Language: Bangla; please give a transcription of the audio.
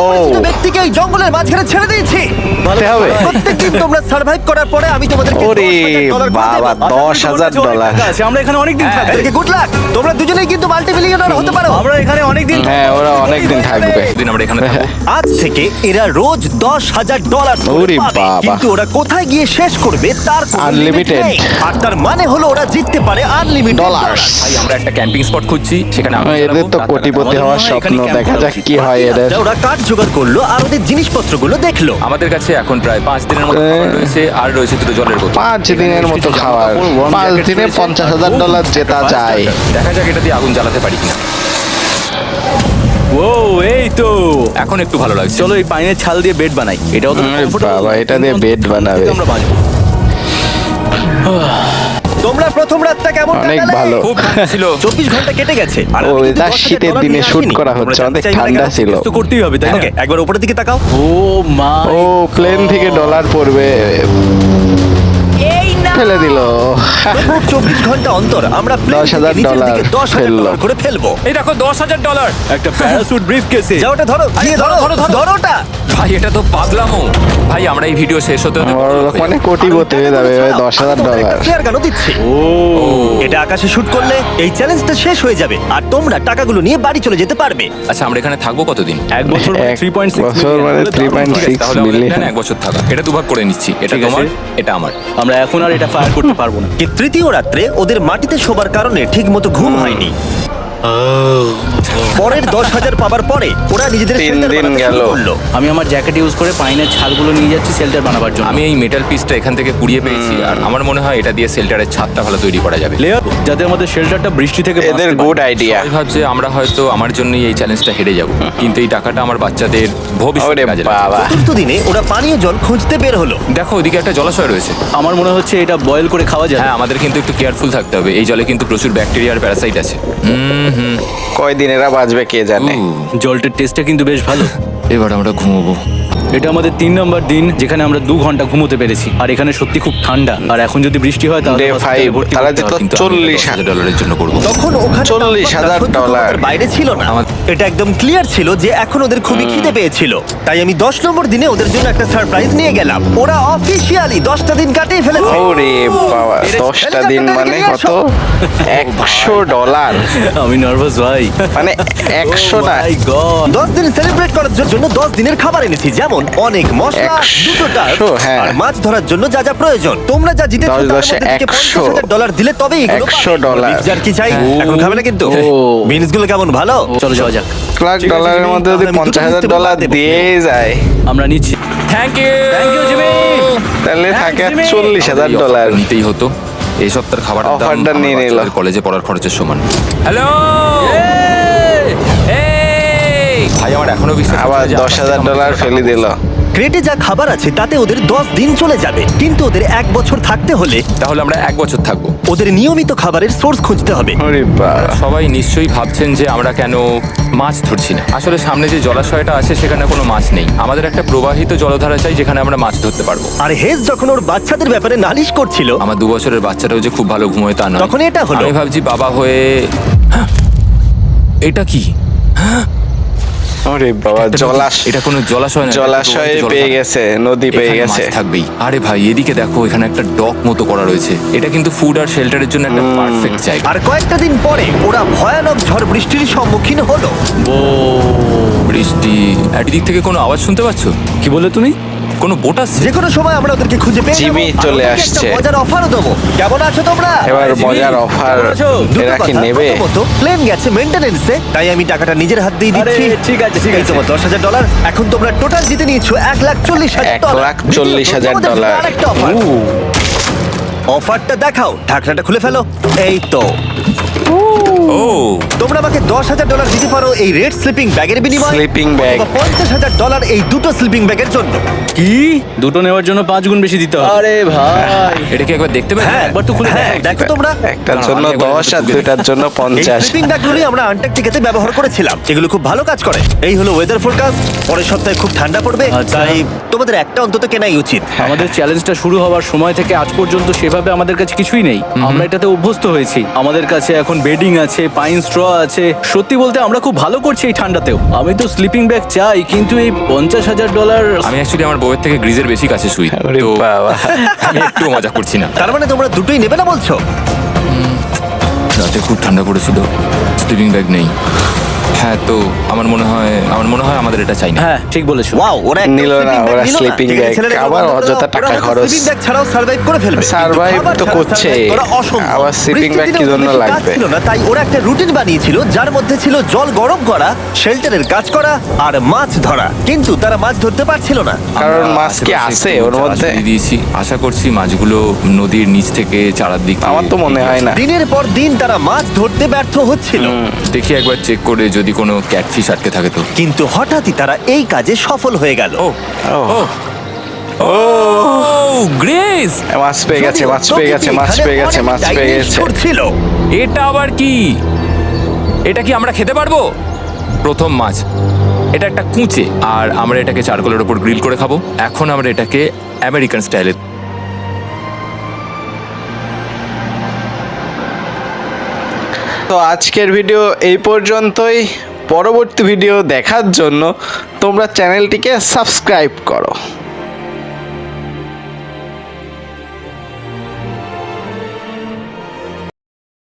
Oh. ও। এই জঙ্গলের মাঝখানে ছেড়ে দিয়েছি। মারতে হবে। প্রত্যেকদিন তোমরা সার্ভাইভ করার পরে আমি তোমাদেরকে ওরে বাবা দশ হাজার ডলার আছে আমরা এখানে অনেক দিন থাকব। গুড লাক তোমরা দুজনেই কিন্তু মাল্টি মিলিয়নার হতে পারো। আমরা এখানে অনেক দিন হ্যাঁ ওরা অনেক দিন থাকবে। দিন আমরা এখানে আজ থেকে এরা রোজ দশ হাজার ডলার ওরে বাবা। কিন্তু ওরা কোথায় গিয়ে শেষ করবে তার নেই। আর তার মানে হলো ওরা জিততে পারে আনলিমিটেড Dollars. ভাই আমরা একটা ক্যাম্পিং স্পট খুঁজছি সেখানে এদের তো কোটিপতি হওয়ার স্বপ্ন দেখা যাক কি হয় এদের। ওরা কাঠ জোগাড় করল আর ওদের জিনিসপত্রগুলো দেখল। আমাদের কাছে এখন প্রায় পাঁচ দিনের মতো খাবার রয়েছে আর রয়েছে দুটো জলের বোতল। পাঁচ দিনের মতো খাবার। পাঁচ দিনে পঞ্চাশ হাজার ডলার জেতা যায়। দেখা যাক এটা দিয়ে আগুন জ্বালাতে পারি কিনা। ও এই তো। এখন একটু ভালো লাগছে। চলো এই পাইনের ছাল দিয়ে বেড বানাই। এটাও তো আরে বাবা, এটা দিয়ে bed বানাবে। আমরা বাঁচবো। তোমরা প্রথম রাতটা কেমন অনেক কাটালে? ভালো। খুব ছিল চব্বিশ ঘণ্টা কেটে গেছে আর ওই আমি কিন্তু এটা 10,000 শীতের দিনে নিয়ে আসিনি। করা তোমরা হচ্ছে, জানতে অনেক চাইবে না ঠান্ডা কেন? ছিল। তো করতেই হবে তাই না ওকে একবার উপরের দিকে তাকাও ও মা ও প্লেন থেকে ডলার পড়বে ফেলে দিল। চব্বিশ ঘণ্টা অন্তর আমরা প্লেন 10,000 থেকে নিচের দিকে ডলার দশ হাজার ফেলল। ডলার করে ফেলব। এই দেখো দশ হাজার ডলার একটা প্যারাসুট ব্রিফ কেসে যাও ওটা ধরো গিয়ে ধরো ধরো, ধরো, ধরো। ওটা। ভাই এটা তো পাগলামো। ভাই আমরা এই ভিডিও শেষ হতে হতে বড় লোক মানে কোটিপতি হয়ে যাবে এবার দশ হাজার ডলার ফ্লেয়ার কেন দিচ্ছি? ও। এটা আকাশে শুট করলে এই চ্যালেঞ্জটা শেষ হয়ে যাবে আর তোমরা টাকাগুলো নিয়ে বাড়ি চলে যেতে পারবে। আচ্ছা আমরা এখানে থাকব কতদিন? এক বছর এক থ্রি পয়েন্ট বছর মানে থ্রি পয়েন্ট ঠিক আছে, সিক্স তাহলে আমাদের মিলিয়ন এক বছর থাকা। এটা দুভাগ করে নিচ্ছি। এটা ঠিক আছে। তোমার এটা আমার। আমরা এখন আর এটা ফায়ার করতে পারব না। তৃতীয় রাত্রে ওদের মাটিতে শোবার কারণে ঠিকমতো ঘুম হয়নি। পরের দশ হাজার পাবার পরে ওরা নিজেদের তিন shelter দিন বানাতে শুরু গেল। করল। আমি আমার জ্যাকেট ইউজ করে পাইনের ছালগুলো নিয়ে যাচ্ছি শেল্টার বানাবার জন্য। আমি এই মেটাল পিসটা এখান থেকে কুড়িয়ে পেয়েছি আর আমার মনে হয় এটা দিয়ে শেল্টারের ছাদটা ভালো তৈরি করা যাবে। লেয়ার যাতে আমাদের শেল্টারটা বৃষ্টি থেকে এদের বাঁচতে গুড পারে। আইডিয়া সবাই ভাবছে আমরা হয়তো আমার জন্যই এই চ্যালেঞ্জটা হেরে যাব। কিন্তু এই টাকাটা আমার বাচ্চাদের ভবিষ্যতে ওরে কাজে লাগবে। বাবা। চতুর্থ দিনে ওরা পানীয় জল খুঁজতে বের হলো। দেখো ওদিকে একটা জলাশয় রয়েছে। আমার মনে হচ্ছে এটা বয়েল করে খাওয়া যায় হ্যাঁ আমাদের কিন্তু একটু কেয়ারফুল থাকতে হবে। এই জলে কিন্তু প্রচুর ব্যাকটেরিয়া আর প্যারাসাইট আছে। হুম। কয়দিন এরা বাঁচবে কে জানে? জলটার টেস্টটা কিন্তু বেশ ভালো। এবার আমরা ঘুমোবো। এটা আমাদের তিন নম্বর দিন যেখানে আমরা দু ঘণ্টা ঘুমোতে পেরেছি। আর এখানে সত্যি খুব ঠান্ডা। আর এখন যদি বৃষ্টি হয় তাহলে চল্লিশ হাজার ডলারের জন্য করব। তখন ওখানে চল্লিশ হাজার ডলার। বাইরে ছিল না। এটা একদম ক্লিয়ার ছিল যে এখন ওদের খুবই খিদে পেয়েছিল। তাই আমি দশ নম্বর দিনে ওদের জন্য একটা সারপ্রাইজ নিয়ে গেলাম। ওরা অফিসিয়ালি দশটা দিন কাটিয়ে ফেলেছে। ওরে বাবা দশটা দিন মানে কত? একশো ডলার। আমি নার্ভাস ভাই। মানে একশো না। দশ দিন সেলিব্রেট করার জন্য দশ দিনের খাবার এনেছি যেমন অনেক মশলা একশো, দুটো ডাব হ্যাঁ। আর মাছ ধরার জন্য যা যা প্রয়োজন। তোমরা যা জিতে একশো। ডলার দিলে তবেই একশো ডলার। কি চাই? এখন খাবে না কিন্তু। ও। বিনসগুলো কেমন ভালো? চলো যাওয়া যাক। লাখ ডলারের মধ্যে যদি পঞ্চাশ হাজার ডলার দিয়ে যায়। আমরা নিচ্ছি। Thank you thank you Jimmy তাহলে থাকে চল্লিশ হাজার ডলার নিতেই হতো। এই সপ্তাহের খাবার Offer-টা নিয়ে নিল। কলেজে পড়ার খরচের সমান। হ্যালো ভাই আমার এখনও বিশ্বাস আবার দশ হাজার ডলার ফেলে দিল। ক্রেটে যা খাবার আছে তাতে ওদের দশ দিন চলে যাবে। কিন্তু ওদের এক বছর থাকতে হলে তাহলে আমরা এক বছর থাকব। ওদের নিয়মিত খাবারের সোর্স খুঁজতে হবে। বাবা। সবাই নিশ্চয়ই ভাবছেন যে আমরা কেন মাছ ধরছি না। আসলে সামনে যে জলাশয়টা আছে সেখানে কোনো মাছ নেই। আমাদের একটা প্রবাহিত জলধারা চাই যেখানে আমরা মাছ ধরতে পারব। আর হেজ যখন ওর বাচ্চাদের ব্যাপারে নালিশ করছিল আমার দু বছরের বাচ্চাটাও যে খুব ভালো ঘুমোয় তা নয়। তখন এটা হলো। আমি ভাবছি বাবা হয়ে এটা কি? ওরে বাবা কি? জলাশয় এটা কোনো জলাশয় না জলাশয়ে পেয়ে গেছে নদী পেয়ে গেছে। থাকবেই। আরে ভাই এদিকে দেখো এখানে একটা ডক মতো করা রয়েছে। এটা কিন্তু ফুড আর শেল্টারের জন্য একটা পারফেক্ট জায়গা। আর কয়েকটা দিন পরে ওরা ভয়ানক ঝড় বৃষ্টির সম্মুখীন হলো। বৃষ্টি। এদিক থেকে কোনো আওয়াজ শুনতে পাচ্ছ? কি বলে তুমি? কোনো বোট আসছে? যে কোনো সময় আমরা ওদেরকে খুঁজে পেয়ে জিমি যাব। আর চলে ওদেরকে একটা আসছে। মজার অফারও দেবো। কেমন আছো তোমরা? এবার মজার অফার আছো? এরা কি নেবে? প্লেন গেছে মেইনটেনেন্সে তাই আমি টাকাটা নিজের হাত দিয়ে দিচ্ছি। আরে, ঠিক আছে, ঠিক এই আছে। তোমার দশ হাজার ডলার এখন তোমরা টোটাল জিতে নিয়েছো এক লাখ চল্লিশ হাজার এক ডলার লাখ চল্লিশ হাজার দ্বিতীয়ত, তোমাদের জন্য ডলার। আরেকটা অফার অফারটা দেখাও ঢাকনাটা খুলে ফেলো। এই তো। ও। তোমরা আমাকে দশ হাজার ডলার দিতে পারো এই রেড স্লিপিং ব্যাগের বিনিময়ে Sleeping bag। পঞ্চাশ হাজার ডলার এই দুটো স্লিপিং ব্যাগের জন্য। কি? দুটো নেওয়ার জন্য পাঁচ গুণ বেশি দিতে হবে? আরে ভাই। এটা কি একবার দেখতে পাচ্ছ হ্যাঁ। একবার তো খুলে হ্যাঁ, দেখ। তোমরা। একটার জন্য দশ আর দুইটার জন্য এই পঞ্চাশ। স্লিপিং ব্যাগগুলি আমরা আন্টার্কটিকাতে ব্যবহার করেছিলাম। এগুলো খুব ভালো কাজ করে। এই হলো ওয়েদার ফোরকাস্ট পরের সপ্তাহে খুব ঠান্ডা পড়বে। আচ্ছা। তাই তোমাদের একটা অন্তত কেনাই উচিত। আমাদের চ্যালেঞ্জটা শুরু হওয়ার সময় থেকে আজ পর্যন্ত সেভাবে আমাদের কাছে কিছুই নেই। আমরা এটাতে অভ্যস্ত হয়েছি। আমাদের কাছে এখন বেডিং আছে পাইন স্ট্র আছে। সত্যি বলতে আমরা খুব ভালো করছি এই ঠান্ডাতেও। আমি তো স্লিপিং ব্যাগ চাই কিন্তু এই পঞ্চাশ হাজার ডলার আমি অ্যাকচুয়ালি আমার বউয়ের থেকে গ্রিজের বেশি কাছে শুই। তো আমি একটু মজা করছি না। তার মানে তোমরা দুটোই নেবে না বলছো? রাতে খুব ঠান্ডা পড়েছিল স্লিপিং ব্যাগ নেই। হ্যাঁ তো আমার মনে হয় আমার মনে হয় আমাদের এটা চাই না হ্যাঁ ঠিক বলেছ ওয়াও ওরা একটা নিল না, sleeping bag ওরা নিল না। sleeping ঠিক আছে, bag, ছেলেরা আবার অযথা। টাকা ওরা হয়তো খরচ। sleeping bag ছাড়াও সার্ভাইভ করে ফেলবে কিন্তু Survive খাবার তো ছাড়া করছে। survive করা অসম্ভব। আবার sleeping বৃষ্টির bag কি জন্য বেশি কাজ লাগবে? ছিল না তাই ওরা একটা রুটিন বানিয়েছিল যার মধ্যে ছিল জল গরম করা শেল্টারের কাজ করা আর মাছ ধরা কিন্তু তারা মাছ ধরতে পারছিল না কারণ আমরা মাছ কি আশেপাশে আছে একটু ওর মধ্যে দিয়েছি আশা করছি মাছগুলো নদীর নিচ থেকে চারার দিকে আমার তো মনে হয় না দিনের পর দিন তারা মাছ ধরতে ব্যর্থ হচ্ছিল দেখি একবার চেক করে যদি কোনো ক্যাটফিশ আটকে থাকে তো? কিন্তু হঠাৎই তারা এই কাজে সফল হয়ে গেল। ও ও। ও গ্রেস মাছ পেয়ে গেছে মাছ পেয়ে গেছে মাছ পেয়ে গেছে মাছ পেয়ে গেছে। ছিল এটা আবার কি? এটা কি আমরা খেতে পারব? প্রথম মাছ। এটা একটা কুঁচে আর আমরা এটাকে চারকোলের ওপর গ্রিল করে খাব। এখন আমরা এটাকে আমেরিকান স্টাইলে তো আজকের ভিডিও এই পর্যন্তই। পরবর্তী ভিডিও দেখার জন্য তোমরা চ্যানেলটিকে সাবস্ক্রাইব করো।